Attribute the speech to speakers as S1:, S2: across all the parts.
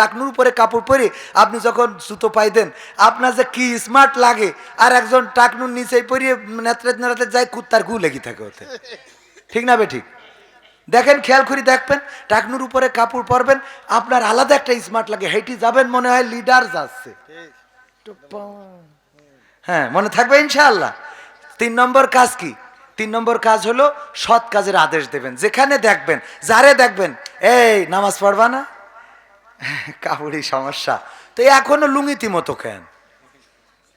S1: টাকনুর উপরে কাপড় পরে আপনি যখন জুতো পাইতেন, আপনার যে কি স্মার্ট লাগে, আর একজন টাকনুর নিচে পরিয়ে নেত্রে নেড়াতে যায়, কুত্তার গু লেগে থাকে ওতে। ঠিক না বে ঠিক? দেখেন, খেয়াল করে দেখবেন, টাকনুর উপরে কাপড় পরবেন, আপনার আলাদা একটা স্মার্ট লাগে, হেঁটে যাবেন মনে হয় লিডার যাচ্ছে। হ্যাঁ মনে থাকবে ইনশাআল্লাহ। তিন নম্বর কাজ কি? তিন নম্বর কাজ হলো সৎ কাজের আদেশ দেবেন। যেখানে দেখবেন, যারে দেখবেন, এই নামাজ পড়বা না। কাপড়ই সমস্যা। তো এখনও লুঙ্গিতি মতো কেন?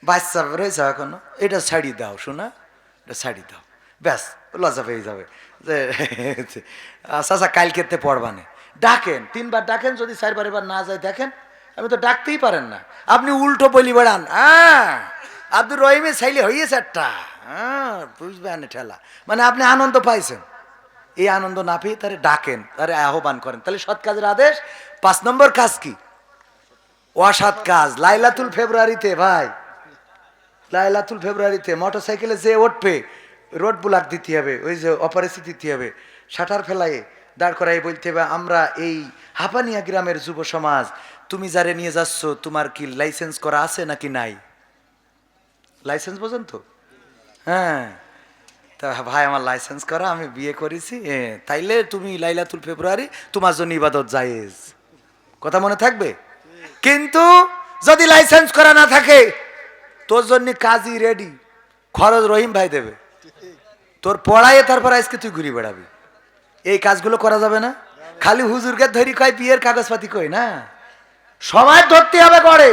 S1: বাচ্চা রয়েছে এখনও? এটা ছাড়ি দাও, শোনা? এটা ছাড়ি দাও। ব্যাস, লজ্জা পেয়ে যাবে। যে, চাচা কালকেতে পড়বা না। ডাকেন, তিনবার ডাকেন, যদি চারবার এবার না যায়, দেখেন। আপনি তো ডাকতেই পারেন না। আপনি উল্টো বলি বেড়ান। হ্যাঁ আব্দুর রহিমের চাইলে হইয়েছে একটা। হ্যাঁ বুঝবেন ঠেলা। মানে আপনি আনন্দ পাইছেন। এই আনন্দ না পেয়ে তারে ডাকেন, তারে আহ্বান করেন। তাহলে সৎ কাজের আদেশ? পাঁচ নম্বর কাজ কি? অসৎ কাজ। লাইলাতুল ফেব্রুয়ারিতে, ভাই। লাইলাতুল ফেব্রুয়ারিতে মোটর সাইকেলে যে উঠবে, রোড ব্লক দিতে হবে, ওই যে অপারেশন দিতে হবে, শাটার ফেলাই দাঁড় করাই বলতে হবে, আমরা এই হাপানিয়া গ্রামের যুব সমাজ, তুমি যারে নিয়ে যাচ্ছ, তোমার কি লাইসেন্স করা আছে নাকি নাই? লাইসেন্স বোঝেন তো হ্যাঁ। তা ভাই, আমার লাইসেন্স করা, আমি বিয়ে করেছি। তাইলে তুমি লাইলাতুল ফেব্রুয়ারি তোমার জন্য ইবাদত জায়েজ। কথা মনে থাকবে? কিন্তু যদি লাইসেন্স করা না থাকে, তোর জন্য কাজই রেডি খরচ রহিম ভাই দেবে। তোর পড়াইয়ে তারপর আজকে তুই ঘুরে বেড়াবি। এই কাজগুলো করা যাবে না। খালি হুজুরকে ধরি কয়, বিয়ের কাগজপাতি কই না? সবাই ধরতে হবে করে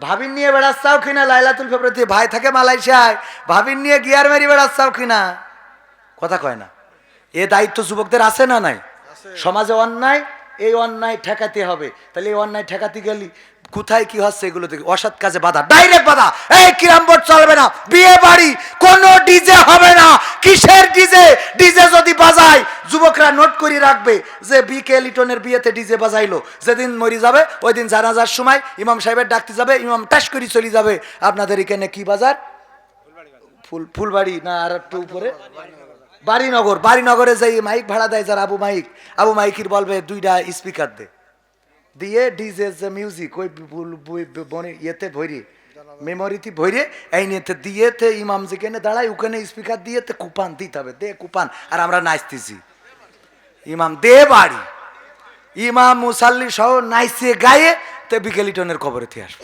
S1: ভাবিন নিয়ে বেড়াচ্ছাও কিনা লাইলাতুল ফেব্রুয়ারিতে ভাই থাকে মালয়েশিয়ায় ভাবিন নিয়ে গিয়ার মেরি বেড়াচ্ছাও কিনা? কথা কয় না। এ দায়িত্ব যুবকদের আছে না নাই? সমাজে অন্যায় এই অন্যায় ঠেকাতে হবে। তাহলে এই অন্যায় ঠেকাতে গেলি কোথায় কি হচ্ছে এগুলো থেকে অসৎ কাজে বাধা ডাইরেক্ট বাধা। এই কিরাম বোর্ড চলবে না, বিয়ে বাড়ি, কোনো ডিজে হবে না। কিসের ডিজে? ডিজে যদি বাজায়, যুবকরা নোট করে রাখবে যে বি কে লিটনের বিয়েতে ডিজে বাজাইলো। যেদিন মরি যাবে ওই দিন জানাজার সময় ইমাম সাহেবের ডাকতে যাবে, ইমাম টাস করে চলে যাবে। আপনাদের এখানে কি বাজার? ফুল, ফুলবাড়ি না আর একটু উপরে? বাড়িনগর, বাড়িনগরে যাই মাইক ভাড়া দেয় যারা আবু মাইক, আবু মাইকির বলবে, দুইটা স্পিকার দে। দিয়ে ডিজে যে মিউজিক ওই ইয়েতে ভরি মেমোরিতে ভরে, এই নিয়েতে দিয়েতে ইমাম যেখানে দাঁড়ায়, ওখানে স্পিকার দিয়েতে কুপান দিতে হবে, দে কুপান, আর আমরা নাচতেছি। ইমাম দে বাড়ি। ইমাম মুসাল্লি সহ নাইসে গায়ে তে বিকেলিটনের কবরেতে আসব।